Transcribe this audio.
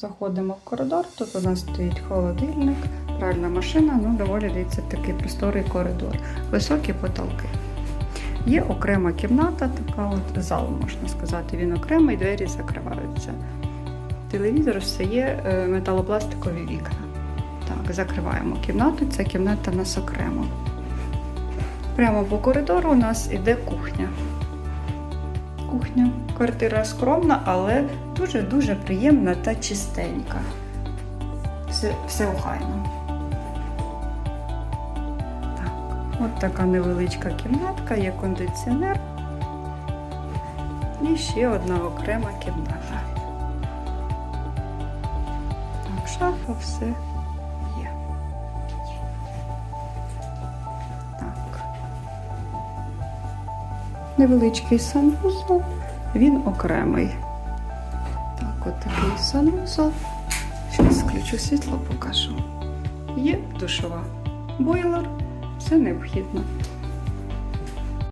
Заходимо в коридор, тут у нас стоїть холодильник, пральна машина, ну доволі дивіться такий просторий коридор, високі потолки. Є окрема кімната, така от зал, можна сказати. Він окремий, двері закриваються. Телевізор все є, е, металопластикові вікна. Так, закриваємо кімнату. Ця кімната у нас окремо. Прямо по коридору у нас іде кухня. Кухня. Квартира скромна, але дуже-дуже приємна та чистенька. Все, все охайно. Так, от така невеличка кімнатка, є кондиціонер. І ще одна окрема кімната. Так, шафа, все Невеличкий санвузол, він окремий. Так, от такий санвузол. Зараз включу світло, покажу. Є душова. Бойлер, все необхідно.